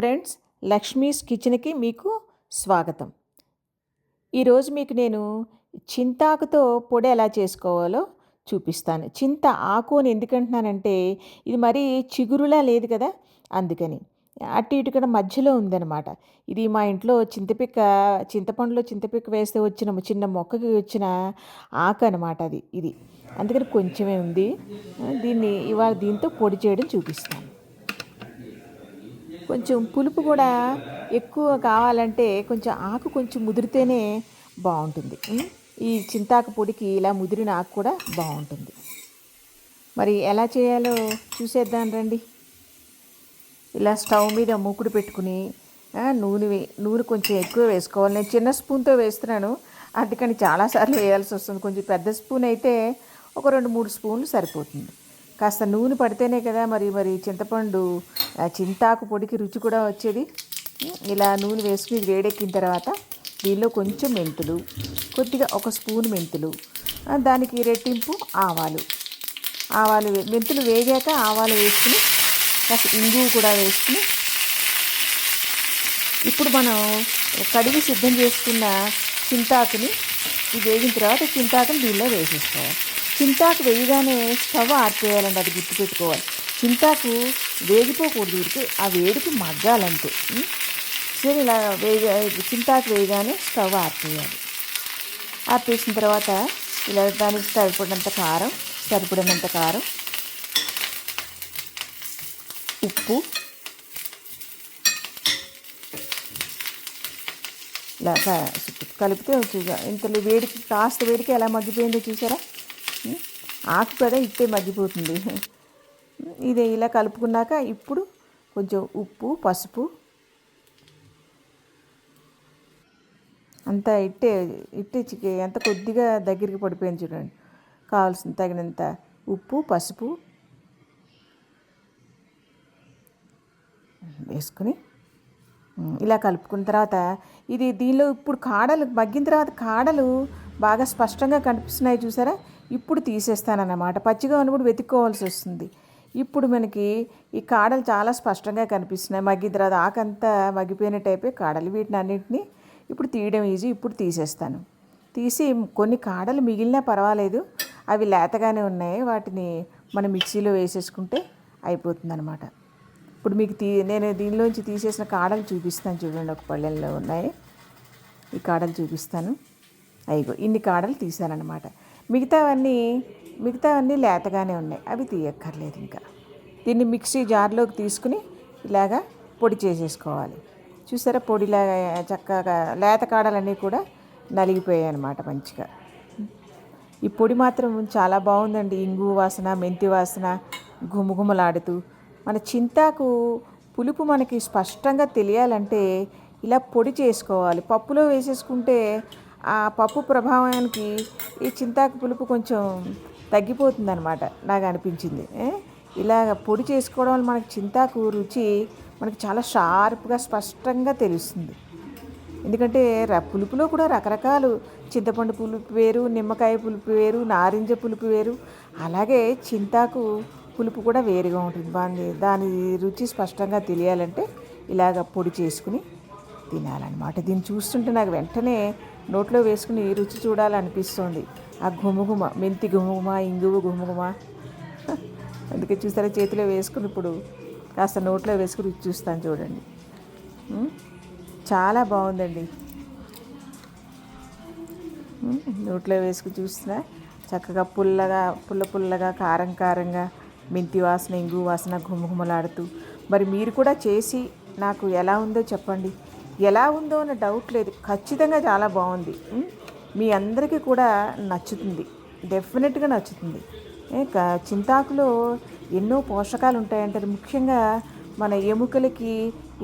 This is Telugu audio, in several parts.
ఫ్రెండ్స్ లక్ష్మీస్ కిచెన్కి మీకు స్వాగతం. ఈరోజు మీకు నేను చింతాకుతో పొడి ఎలా చేసుకోవాలో చూపిస్తాను. చింత ఆకు అని ఎందుకంటున్నానంటే ఇది మరీ చిగురులా లేదు కదా అందుకని. అటు ఇటు కూడా మధ్యలో ఉందన్నమాట. ఇది మా ఇంట్లో చింతపిక్క చింతపండులో చింతపిక్క వేస్తే వచ్చిన చిన్న మొక్కకి వచ్చిన ఆకు అనమాట అది ఇది. అందుకని కొంచెమే ఉంది. దీన్ని ఇవాళ దీంతో పొడి చేయడం చూపిస్తాను. కొంచెం పులుపు కూడా ఎక్కువ కావాలంటే కొంచెం ఆకు కొంచెం ముదిరితేనే బాగుంటుంది. ఈ చింతాకు పొడికి ఇలా ముదిరిన ఆకు కూడా బాగుంటుంది. మరి ఎలా చేయాలో చూసేద్దాం రండి. ఇలా స్టవ్ మీద మూకుడు పెట్టుకుని నూనె నూనె కొంచెం ఎక్కువ వేసుకోవాలి. నేను చిన్న స్పూన్తో వేస్తున్నాను. అందుకని చాలాసార్లు వేయాల్సి వస్తుంది. కొంచెం పెద్ద స్పూన్ అయితే ఒక రెండు మూడు స్పూన్లు సరిపోతుంది. కాస్త నూనె పడితేనే కదా మరి మరి చింతపండు చింతాకు పొడికి రుచి కూడా వచ్చేది. ఇలా నూనె వేసుకుని వేడెక్కిన తర్వాత దీనిలో కొంచెం మెంతులు కొద్దిగా ఒక స్పూన్ మెంతులు దానికి రెట్టింపు ఆవాలు. ఆవాలు మెంతులు వేగాక ఆవాలు వేసుకుని కాస్త ఇంగువ కూడా వేసుకుని ఇప్పుడు మనం కడిగి సిద్ధం చేసుకున్న చింతాకుని వేగిన తర్వాత చింతాకుని దీనిలో వేసేసుకోవాలి. చింతాకు వేయగానే స్టవ్ ఆర్పేయాలండి అది గుర్తుపెట్టుకోవాలి చింతాకు వేగిపోకూడదు వీడికి ఆ వేడికి మగ్గాలంటే. సరే ఇలా వేగ చింతాకు వేయగానే స్టవ్ ఆర్పేయాలి ఆర్పేసిన తర్వాత ఇలా దానికి సరిపడినంత కారం సరిపడినంత కారం ఉప్పు ఇలా కలిపితే ఇంతలో వేడికి కాస్త వేడికి ఎలా మగ్గిపోయిందో చూసారా? ఆకు కూడా ఇట్టే మగ్గిపోతుంది. ఇది ఇలా కలుపుకున్నాక ఇప్పుడు కొంచెం ఉప్పు పసుపు. అంతా ఇట్టే ఇట్టే చికె ఎంత కొద్దిగా దగ్గరికి పడిపోయింది చూడండి. కావాల్సిన తగినంత ఉప్పు పసుపు వేసుకుని ఇలా కలుపుకున్న తర్వాత ఇది దీనిలో ఇప్పుడు కాడలు మగ్గిన తర్వాత కాడలు బాగా స్పష్టంగా కనిపిస్తున్నాయి చూసారా? ఇప్పుడు తీసేస్తానన్నమాట. పచ్చిగా ఉన్నప్పుడు వెతుక్కోవాల్సి వస్తుంది. ఇప్పుడు మనకి ఈ కాడలు చాలా స్పష్టంగా కనిపిస్తున్నాయి. మగ్గిన తర్వాత ఆకంతా మగ్గిపోయినట్టు అయిపోయి కాడలు. వీటిని అన్నింటినీ ఇప్పుడు తీయడం ఈజీ. ఇప్పుడు తీసేస్తాను. తీసి కొన్ని కాడలు మిగిలినా పర్వాలేదు. అవి లేతగానే ఉన్నాయి. వాటిని మనం మిక్సీలో వేసేసుకుంటే అయిపోతుంది అనమాట ఇప్పుడు మీకు తీ నేను దీనిలోంచి తీసేసిన కాడలు చూపిస్తాను చూడండి. ఒక పళ్ళెల్లో ఉన్నాయి. ఈ కాడలు చూపిస్తాను. అయిగో ఇన్ని కాడలు తీసానమాట మిగతావన్నీ మిగతావన్నీ లేతగానే ఉన్నాయి. అవి తీయక్కర్లేదు ఇంకా. దీన్ని మిక్సీ జార్లోకి తీసుకుని ఇలాగా పొడి చేసేసుకోవాలి. చూసారా పొడిలాగా చక్కగా లేత కాడలన్నీ కూడా నలిగిపోయాయి అన్నమాట మంచిగా. ఈ పొడి మాత్రం చాలా బాగుందండి. ఇంగు వాసన మెంతి వాసన గుమగుమలాడుతూ మన చింతాకు పులుపు మనకి స్పష్టంగా తెలియాలంటే ఇలా పొడి చేసుకోవాలి. పప్పులో వేసేసుకుంటే ఆ పప్పు ప్రభావానికి ఈ చింతాకు పులుపు కొంచెం తగ్గిపోతుంది అనమాట నాకు అనిపించింది. ఇలాగ పొడి చేసుకోవడం వల్ల మనకి చింతాకు రుచి మనకి చాలా షార్ప్గా స్పష్టంగా తెలుస్తుంది. ఎందుకంటే పులుపులో కూడా రకరకాలు చింతపండు పులుపు వేరు నిమ్మకాయ పులుపు వేరు నారింజ పులుపు వేరు. అలాగే చింతాకు పులుపు కూడా వేరుగా ఉంటుంది. దాని దాని రుచి స్పష్టంగా తెలియాలంటే ఇలాగ పొడి చేసుకుని తినాలన్నమాట. దీన్ని చూస్తుంటే నాకు వెంటనే నోట్లో వేసుకుని రుచి చూడాలనిపిస్తుంది. ఆ ఘుమఘుమ మెంతి ఘుమఘుమ ఇంగువ ఘుమఘుమ. అందుకే చూస్తారా చేతిలో వేసుకుని ఇప్పుడు కాస్త నోట్లో వేసుకుని రుచి చూస్తాను చూడండి. చాలా బాగుందండి. నోట్లో వేసుకుని చూస్తున్నా చక్కగా పుల్లగా పుల్ల పుల్లగా కారం కారంగా మెంతి వాసన ఇంగు వాసన ఘుమఘుమలాడుతూ. మరి మీరు కూడా చేసి నాకు ఎలా ఉందో చెప్పండి. ఎలా ఉందో అని డౌట్ లేదు. ఖచ్చితంగా చాలా బాగుంది. మీ అందరికీ కూడా నచ్చుతుంది. డెఫినెట్గా నచ్చుతుంది. చింతాకులో ఎన్నో పోషకాలు ఉంటాయంటారు. ముఖ్యంగా మన ఎముకలకి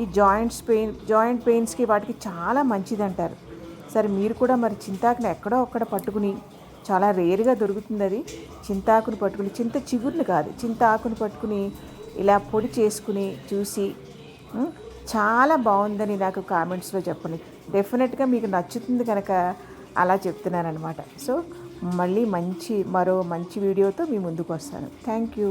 ఈ జాయింట్స్ పెయిన్ జాయింట్ పెయిన్స్కి వాటికి చాలా మంచిది అంటారు సరే మీరు కూడా మరి చింతాకుని ఎక్కడో ఒక్కడ పట్టుకుని చాలా రేరుగా దొరుకుతుంది అది. చింతాకుని పట్టుకుని చింత చిగురుని కాదు. చింత ఆకును పట్టుకుని ఇలా పొడి చేసుకుని చూసి చాలా బాగుందని నాకు కామెంట్స్లో చెప్పండి. డెఫినెట్గా మీకు నచ్చుతుంది కనుక అలా చెప్తున్నాను అనమాట సో మళ్ళీ మంచి మరో మంచి వీడియోతో మీ ముందుకు వస్తాను. Thank you